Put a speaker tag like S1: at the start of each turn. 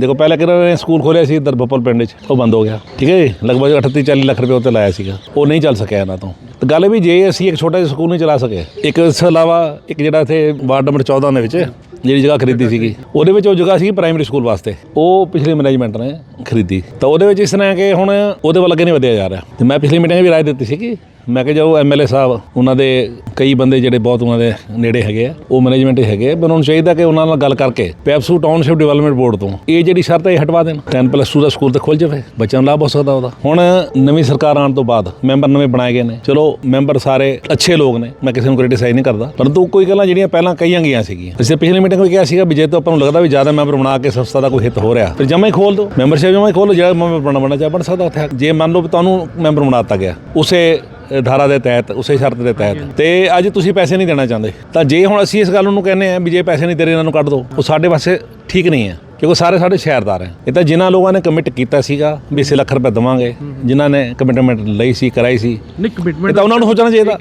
S1: ਦੇਖੋ, ਪਹਿਲਾਂ ਕਿਹਨਾਂ ਨੇ ਸਕੂਲ ਖੋਲਿਆ ਸੀ? ਇੱਧਰ ਬੱਪਲ ਪਿੰਡ 'ਚ। ਉਹ ਬੰਦ ਹੋ ਗਿਆ। ਠੀਕ ਹੈ ਜੀ? ਲਗਭਗ 38 40 ਲੱਖ ਰੁਪਏ ਉੱਤੇ ਲਾਇਆ ਸੀਗਾ। ਉਹ ਨਹੀਂ ਚੱਲ ਸਕਿਆ ਇਹਨਾਂ ਤੋਂ। ਤੇ ਗੱਲ ਵੀ ਜੇ ਅਸੀਂ ਇੱਕ ਛੋਟਾ ਜਿਹਾ ਸਕੂਲ ਨਹੀਂ ਚਲਾ ਸਕੇ, ਇੱਕ ਇਸ ਤੋਂ ਇਲਾਵਾ ਇੱਕ ਜਿਹੜਾ ਇੱਥੇ ਵਾਰਡ ਨੰਬਰ 14 ਦੇ ਵਿੱਚ, ਜਿਹੜੀ ਜਗ੍ਹਾ ਖਰੀਦੀ ਸੀਗੀ, ਉਹਦੇ ਵਿੱਚ ਉਹ ਜਗ੍ਹਾ ਸੀ ਪ੍ਰਾਇਮਰੀ ਸਕੂਲ ਵਾਸਤੇ। ਉਹ ਪਿਛਲੀ ਮੈਨੇਜਮੈਂਟ ਨੇ ਖਰੀਦੀ। ਤਾਂ ਉਹਦੇ ਵਿੱਚ ਇਸ ਤਰ੍ਹਾਂ ਹੈ ਕਿ ਹੁਣ ਉਹਦੇ ਵੱਲ ਅੱਗੇ ਨਹੀਂ ਵਧਿਆ ਜਾ ਰਿਹਾ। ਤੇ ਮੈਂ ਪਿਛਲੀ ਮੀਟਿੰਗ ਵੀ ਰਾਏ ਦਿੱਤੀ ਸੀ ਕਿ ਮੈਂ ਕਿਹਾ ਜੋ ਐਮਐਲਏ ਸਾਹਿਬ, ਉਹਨਾਂ ਦੇ ਕਈ ਬੰਦੇ ਜਿਹੜੇ ਬਹੁਤ ਉਹਨਾਂ ਦੇ ਨੇੜੇ ਹੈਗੇ ਆ, ਉਹ ਮੈਨੇਜਮੈਂਟ ਹੈਗੇ ਆ, ਪਰ ਉਹਨਾਂ ਨੂੰ ਚਾਹੀਦਾ ਕਿ ਉਹਨਾਂ ਨਾਲ ਗੱਲ ਕਰਕੇ ਪੈਪਸੂ ਟਾਊਨਸ਼ਿਪ ਡਿਵੈਲਪਮੈਂਟ ਬੋਰਡ ਤੋਂ ਇਹ ਜਿਹੜੀ ਸ਼ਰਤ ਹੈ ਇਹ ਹਟਵਾ ਦੇਣ। 10 ਪਲੱਸ 2 ਦਾ ਸਕੂਲ ਤੇ ਖੁੱਲ ਜਾਵੇ, ਬੱਚਿਆਂ ਨੂੰ ਲਾਭ ਹੋ ਸਕਦਾ ਉਹਦਾ। ਹੁਣ ਨਵੀਂ ਸਰਕਾਰ ਆਉਣ ਤੋਂ ਬਾਅਦ ਮੈਂਬਰ ਨਵੇਂ ਬਣਾਏ ਗਏ ਨੇ। ਚਲੋ ਮੈਂਬਰ ਸਾਰੇ ਅੱਛੇ ਲੋਕ ਨੇ, ਮੈਂ ਕਿਸੇ ਨੂੰ ਕ੍ਰਿਟਿਸਾਈਜ਼ ਨਹੀਂ ਕਰਦਾ, ਪਰੰਤੂ ਕੋਈ ਗੱਲਾਂ ਜਿਹੜੀਆਂ ਪਹਿਲਾਂ ਕਹੀਆਂ ਗਈਆਂ ਸੀਗੀਆਂ। ਅਸੀਂ ਪਿਛਲੀ ਮੀਟਿੰਗ ਵਿੱਚ ਕਿਹਾ ਸੀਗਾ ਵੀ ਜੇ ਤੋਂ ਆਪਾਂ ਨੂੰ ਲੱਗਦਾ ਵੀ ਜ਼ਿਆਦਾ ਮੈਂਬਰ ਬਣਾ ਕੇ ਸੰਸਥਾ ਦਾ ਕੋਈ ਹਿੱਤ ਹੋ ਰਿਹਾ, ਫਿਰ ਜਮਾ ਹੀ ਖੋਲ ਦਿਓ। ਮੈਂਬਰਸ਼ਿਪ ਜਮਾ ਹੀ ਖੋਲ ਜਿਹੜਾ ਮੈਂਬਰ ਬਣਨਾ ਬਣਨਾ ਚਾਹ ਬਣ ਸਕਦਾ ਉੱਥੇ। ਜੇ ਮੰਨ ਲਓ ਤੁਹਾਨੂੰ ਮੈਂਬਰ ਬਣਾ ਦਿੱਤਾ ਗਿਆ ਉਸੇ ਧਾਰਾ ਦੇ ਤਹਿਤ ਉਸੇ ਸ਼ਰਤ ਦੇ ਤਹਿਤ। ਤੇ ਅੱਜ ਤੁਸੀਂ ਪੈਸੇ ਨਹੀਂ ਦੇਣਾ ਚਾਹੁੰਦੇ। ਤਾਂ ਜੇ ਹੁਣ ਅਸੀਂ ਇਸ ਗੱਲ ਨੂੰ ਕਹਿੰਦੇ ਆ ਵੀ ਜੇ ਪੈਸੇ ਨਹੀਂ ਦੇ ਰਹੇ ਇਹਨਾਂ ਨੂੰ ਕੱਢ ਦਿਓ ਉਹ ਸਾਡੇ ਵਾਸਤੇ ਠੀਕ ਨਹੀਂ ਹੈ ਕਿਉਂਕਿ ਸਾਰੇ ਸਾਡੇ ਸ਼ਹਿਰਦਾਰ ਹੈ। ਇਹ ਤਾਂ ਜਿਨ੍ਹਾਂ ਲੋਕਾਂ ਨੇ ਕਮਿਟ ਕੀਤਾ ਸੀਗਾ ਵੀ ਇਸੇ ਲੱਖ ਰੁਪਏ ਦੇਵਾਂਗੇ ਜਿਨ੍ਹਾਂ ਨੇ ਕਮਿਟਮੈਂਟ ਲਈ ਸੀ ਕਰਾਈ ਸੀ
S2: ਨਹੀਂ ਕਮਿਟਮੈਂਟ
S1: ਤਾਂ ਉਹਨਾਂ ਨੂੰ ਸੋਚਣਾ ਚਾਹੀਦਾ।